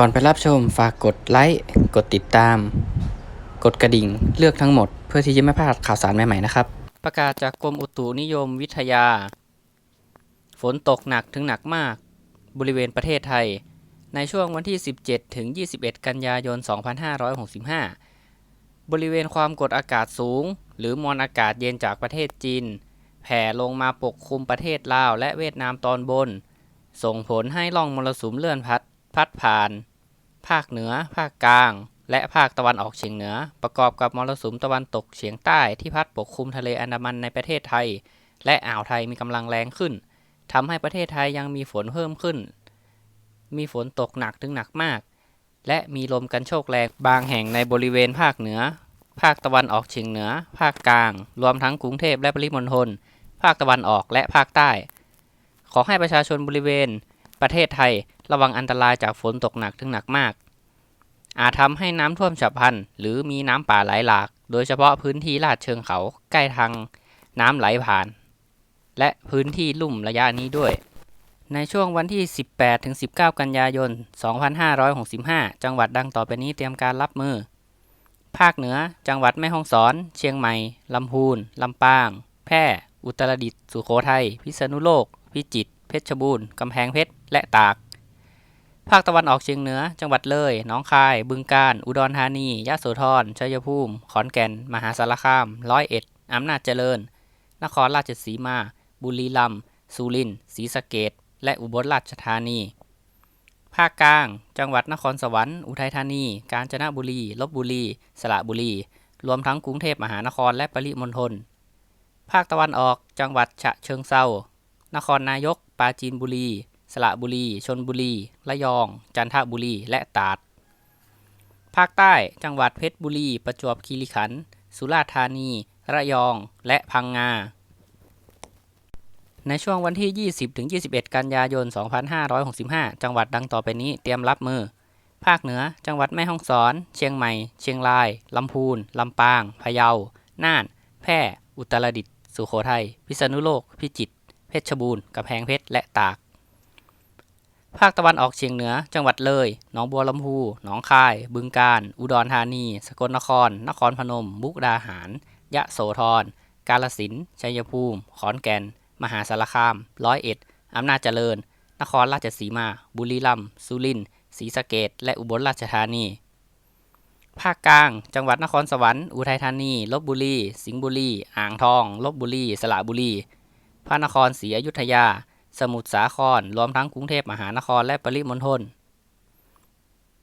ก่อนไปรับชมฝากกดไลค์ กดติดตาม กดกระดิ่ง เลือกทั้งหมด เพื่อที่จะไม่พลาดข่าวสารใหม่ๆนะครับ ประกาศจากกรมอุตุนิยมวิทยา ฝนตกหนักถึงหนักมาก บริเวณประเทศไทย ในช่วงวันที่ 17 ถึง 21 กันยายน 2565 บริเวณความกดอากาศสูง หรือมวลอากาศเย็นจากประเทศจีน แผ่ลงมาปกคลุมประเทศลาวและเวียดนามตอนบน ส่งผลให้ร่องมรสุมเลื่อนพัด พัดผ่าน ภาคเหนือ ภาคกลาง และภาคตะวันออกเฉียงเหนือ ประกอบกับมรสุมตะวันตกเฉียงใต้ที่พัดปกคลุมทะเลอันดามันในประเทศไทย และอ่าวไทยมีกำลังแรงขึ้นทำให้ประเทศไทยยังมีฝนเพิ่มขึ้น มีฝนตกหนักถึงหนักมาก และมีลมกันโชกแรงบางแห่งในบริเวณภาคเหนือ ภาคตะวันออกเฉียงเหนือ ภาคกลาง รวมทั้งกรุงเทพและปริมณฑล ภาคตะวันออกและภาคใต้ ขอให้ประชาชนบริเวณ ประเทศไทยระวังอันตรายจากฝนตกหนักถึงหนักมาก อาจทำให้น้ำท่วมฉับพลัน หรือมีน้ำป่าไหลหลาก โดยเฉพาะพื้นที่ลาดเชิงเขาใกล้ทางน้ำไหลผ่าน และพื้นที่ลุ่มระยะนี้ด้วย ในช่วงวันที่ 18-19 กันยายน 2565 จังหวัดดังต่อไปนี้เตรียมการรับมือ ภาคเหนือ จังหวัดแม่ฮ่องสอน เชียงใหม่ ลำพูน ลำปาง แพร่ อุตรดิตถ์ สุโขทัย พิษณุโลก พิจิตร เพชรบูรณ์กำแพงเพชร และตาก ภาคตะวันออกเฉียงเหนือ จังหวัดเลยหนองคาย บึงกาฬ อุดรธานี ยะโสธร ชัยภูมิ ขอนแก่น มหาสารคาม ร้อยเอ็ด อำนาจเจริญ นครราชสีมา บุรีรัมย์ สุรินทร์ ศรีสะเกษและอุบลราชธานี ภาคกลาง จังหวัดนครสวรรค์ อุทัยธานี กาญจนบุรี ลบบุรี สระบุรี รวมทั้งกรุงเทพมหานคร และปริมณฑล ภาคตะวันออก จังหวัดฉะเชิงเซา นครนายก ปราจีนบุรี สระบุรี ชนบุรี ระยอง จันทบุรี และตราด ภาคใต้ จังหวัดเพชรบุรี ประจวบคีรีขันธ์ สุราษฎร์ธานี ระยอง และพังงา ในช่วงวันที่ 20ถึง21 กันยายน 2565 จังหวัดดังต่อไปนี้เตรียมรับมือ ภาคเหนือ จังหวัดแม่ฮ่องสอน เชียงใหม่ เชียงราย ลำพูน ลำปาง พะเยา น่าน แพร่ อุตรดิตถ์ สุโขทัย พิษณุโลก พิจิตร ชรบูรณ์กำแพงเพชรและตาก ภาคตะวันออกเฉียงเหนือ จังหวัดเลย หนองบัวลำพู หนองคาย บึงกาฬ อุดรธานี สกลนคร นครพนม มุกดาหาร ยะโสธร กาฬสินธุ์ ชัยภูมิ ขอนแก่น มหาสารคาม ร้อยเอ็ด อำนาจเจริญ นครราชสีมา บุรีรัมย์ สุรินทร์ศรีสะเกษและอุบลราชธานี ภาคกลาง จังหวัดนครสวรรค์ อุทัยธานี ลบบุรี สิงห์บุรี อ่างทอง ลบบุรี สระบุรี พระนครศรีอยุธยา สมุทรสาคร รวมทั้งกรุงเทพมหานครและปริมณฑล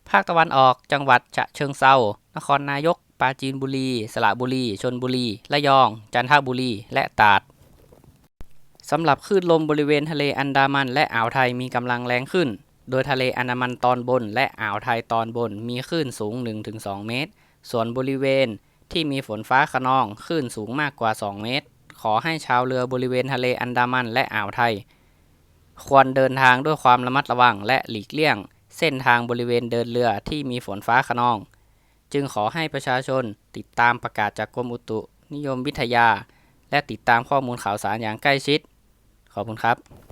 ภาคตะวันออกจังหวัดฉะเชิงเซา นครนายก ปราจีนบุรี สระบุรี ชนบุรี ระยอง จันทบุรี และตราดสำหรับคลื่นลมบริเวณทะเลอันดามันและอ่าวไทยมีกำลังแรงขึ้น โดยทะเลอันดามันตอนบนและอ่าวไทยตอนบนมีคลื่นสูง 1-2 เมตร ส่วนบริเวณที่มีฝนฟ้าขนองคลื่นสูงมากกว่า 2 เมตร ขอให้ชาวเรือบริเวณทะเลอันดามันและอ่าวไทย ควรเดินทางด้วยความระมัดระวังและหลีกเลี่ยง เส้นทางบริเวณเดินเรือที่มีฝนฟ้าขนอง จึงขอให้ประชาชนติดตามประกาศจากกรมอุตุนิยมวิทยา และติดตามข้อมูลข่าวสารอย่างใกล้ชิด ขอบคุณครับ